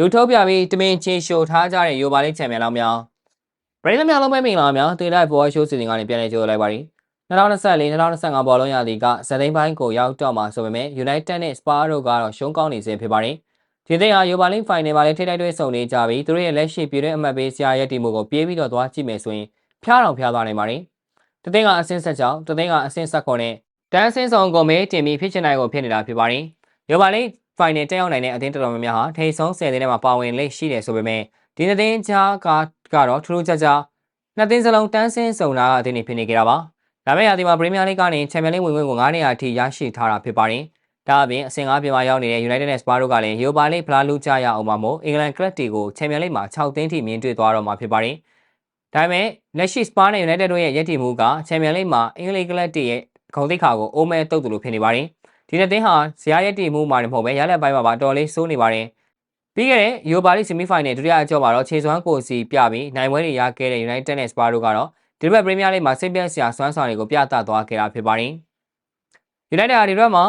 လူထုတ်ပြပြီးတမင်ချင်းရှိုထားကြတဲ့ယူပါလိချန်ပီယံလောင်းများပရိသတ်များလုံးပဲမင်္ဂလာများတေလိုက်ဘောရှိုးစီစဉ်ကနေပြန်လည်ကြိုဆိုလိုက်ပါရီ2024 2025ဘောလုံးရာသီကဇက်သိန်းပိုင်းကိုရောက်တော့မှာဆိုပေမဲ့ United နဲ့ Spa တို့ကတော့ရှုံးကောင်းနေစေဖြစ်ပါတယ်ဒီသိန်းဟာယူပါလိဖိုင်နယ်မှာလည်းထိတိုက်တွဲဆုံနေကြပြီးသူတို့ရဲ့လက်ရှိပြည်တွင်းအမှတ်ပေးဆရာရဲ့တီမှုကိုပြေးပြီးတော့သွားကြည့်မယ်ဆိုရင်ဖျားတော်ဖျားသွားနိုင်ပါတယ်ဒီသိန်းကအဆင့်ဆက်ကြောင်းဒီသိန်းကအဆင့်ဆက်ခွန်နဲ့တန်းစင်းဆောင်ကိုမဲတင်ပြီးဖြစ်ချင်နိုင်ကိုဖြစ်နေတာဖြစ်ပါတယ်ယူပါလိ ဖိုင်နယ်တက်ရောက်နိုင်တဲ့အသင်းတော်တော်များများဟာထိတ်ဆုံး10သင်းထဲမှာပါဝင်လက်ရှိတယ်ဆိုပေမဲ့ဒီနှစ်သင်းကြားကကတော့ထူးထူးခြားခြားနှစ်သင်းစလုံးတန်းစင်းစုံတာအသင်းတွေဖြစ်နေကြတာပါဒါမဲ့ရာသီမှာပရီးမီးယားလိကနေချန်ပီယံလိဝင်ခွင့်ကို9နေရာအထိရရှိထားတာဖြစ်ပါတယ်ဒါအပြင်အဆင့်5ပြင်မှာရောက်နေတဲ့ United နဲ့ Spurs တို့ကလည်း Europa League ဖလားလူကြရအောင်မှာမို့အင်္ဂလန်ကလပ်တွေကိုချန်ပီယံလိမှာ6သင်းထိမြင်တွေ့သွားတော့မှာဖြစ်ပါတယ်ဒါပေမဲ့လက်ရှိ Spurs နဲ့ United တို့ရဲ့ရည်တည်မှုကချန်ပီယံလိမှာအင်္ဂလိပ်ကလပ်တွေရဲ့ဂုဏ်သိက္ခာကိုအိုးမဲတုတ်တူလို့ဖြစ်နေပါတယ် ဒီနှစ်သင်းဟာဇယားရက်တည်မှုမှာမဟုတ်ပဲရလက်ပိုင်းမှာပါတော်လေးစိုးနေပါတယ်ပြီးခဲ့တဲ့ Europa League Semi-Final ဒုတိယအကြော့မှာတော့ခြေစွမ်းကိုစီပြပြီးနိုင်ပွဲတွေရခဲ့တဲ့ United နဲ့ Spurs တို့ကတော့ဒီဘက် Premier League မှာစိတ်ပြတ်စရာစွမ်းဆောင်တွေကိုပြသသွားခဲ့တာဖြစ်ပါတယ်။ United ဟာဒီဘက်မှာ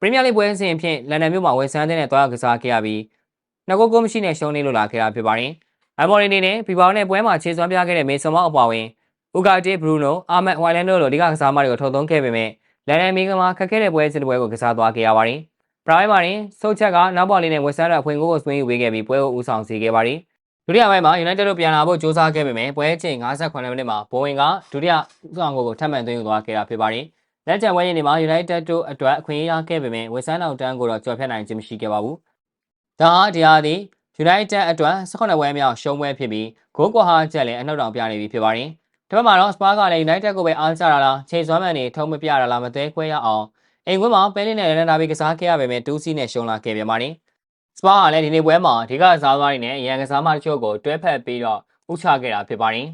Premier League ပွဲစဉ်ဖြင့်လန်ဒန်မြို့မှာဝယ်ဆန်းတဲ့နဲ့တွားကစားခဲ့ရပြီးနှစ်ကိုကိုမရှိနဲ့ရှုံးနေလို့လာခဲ့တာဖြစ်ပါတယ်။အမ်မော်ရီနေနဲ့ဘီဘောင်နဲ့ပွဲမှာခြေစွမ်းပြခဲ့တဲ့မေဆန်မောက်အပါဝင်ဥကာတီဘရူနိုအာမတ်ဝိုင်လန်တို့လိုဒီကကစားမတွေကိုထုတ်သုံးခဲ့ပေမဲ့ လန်ဒန်မီကမှာခက်ခဲတဲ့ပွဲစစ်ပွဲကိုကစားသွားခဲ့ရပါတယ်။ပရိုင်မာရင်ဆုတ်ချက်ကနောက်ပေါ်လေးနဲ့ဝက်ဆန်ရအဖွင့်ကိုကိုစပင်းယူပေးခဲ့ပြီးပွဲကိုဦးဆောင်စေခဲ့ပါတယ်။ဒုတိယပိုင်းမှာ United တို့ပြန်လာဖို့ကြိုးစားခဲ့ပေမဲ့ပွဲချိန်58မိနစ်မှာဘိုဝင်ကဒုတိယဦးဆောင်ကိုကိုထပ်မံသွင်းယူသွားခဲ့တာဖြစ်ပါတယ်။လက်ကျန်ပွဲရင်တွေမှာ United တို့အတွက်အခွင့်အရေးရခဲ့ပေမဲ့ဝက်ဆန်နောက်တန်းကိုတော့ကျော်ဖြတ်နိုင်ခြင်းမရှိခဲ့ပါဘူး။ဒါဟာဒီဟာဒီ United အတွက်18ပွဲမြောက်ရှုံးပွဲဖြစ်ပြီးဂိုးကွာဟာချက်လည်းအနှုတ်တောင်ပြနေပြီဖြစ်ပါတယ်။ ဒီဘက်မှာတော့ Spurs ကလည်း United ကိုပဲအားကျတာလားခြေစွမ်းမှန်တွေထုံးမပြတာလားမသေးခွဲရအောင်အိမ်ကွင်းမှာပဲလင်းနဲ့ရန်နာဘီကစားခဲ့ရပေမဲ့တူးစီနဲ့ရှုံးလာခဲ့ပြန်ပါတယ်။ Spurs ကလည်းဒီနေ့ပွဲမှာဒီကစားသွားနေနဲ့ရန်ကစားမတချို့ကိုတွဲဖက်ပြီးတော့ဥချခဲ့တာဖြစ်ပါတယ်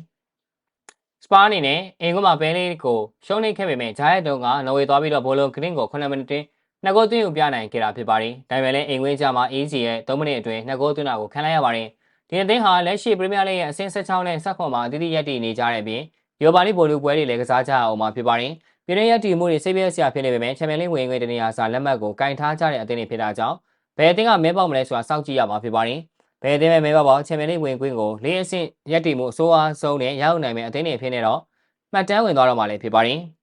။ Spurs အနေနဲ့အိမ်ကွင်းမှာပဲလင်းကိုရှုံးနေခဲ့ပေမဲ့ဂျာယက်တုံးကနော်ဝေသွားပြီးတော့ဘောလုံးဂရင်းကို9မိနစ်တွင်းနှစ်ဂိုးသွင်းယူပြနိုင်ခဲ့တာဖြစ်ပါတယ်။ဒါပေမဲ့လည်းအိမ်ကွင်းကြမှာ AC ရဲ့3မိနစ်အတွင်းနှစ်ဂိုးသွင်းတာကိုခံလိုက်ရပါတယ်။ ဒီအသင်းဟာလက်ရှိပရီးမီးယားလိရဲ့အဆင့်16နဲ့16မှာအသီးသီးရပ်တည်နေကြတဲ့အပြင်ယောဘာလိဘောလူပွဲတွေလည်းကစားကြအောင်မှာဖြစ်ပါတယ်။ပြည်내ရတီမှုတွေစိတ်ပြည့်စရာဖြစ်နေပေမဲ့ချန်ပီယံလိဝင်ငွေတနေရာစာလက်မှတ်ကိုကင်ထားကြတဲ့အသင်းတွေဖြစ်တာကြောင့်ဘယ်အသင်းကမဲပေါက်မလဲဆိုတာစောင့်ကြည့်ရမှာဖြစ်ပါတယ်။ဘယ်အသင်းပဲမဲပေါက်ပေါက်ချန်ပီယံလိဝင်ခွင့်ကိုလေးအဆင့်ရတီမှုအစိုးအားဆုံးနဲ့ရအောင်နိုင်မဲ့အသင်းတွေဖြစ်နေတော့မှတ်တမ်းဝင်သွားတော့မှာလည်းဖြစ်ပါတယ်။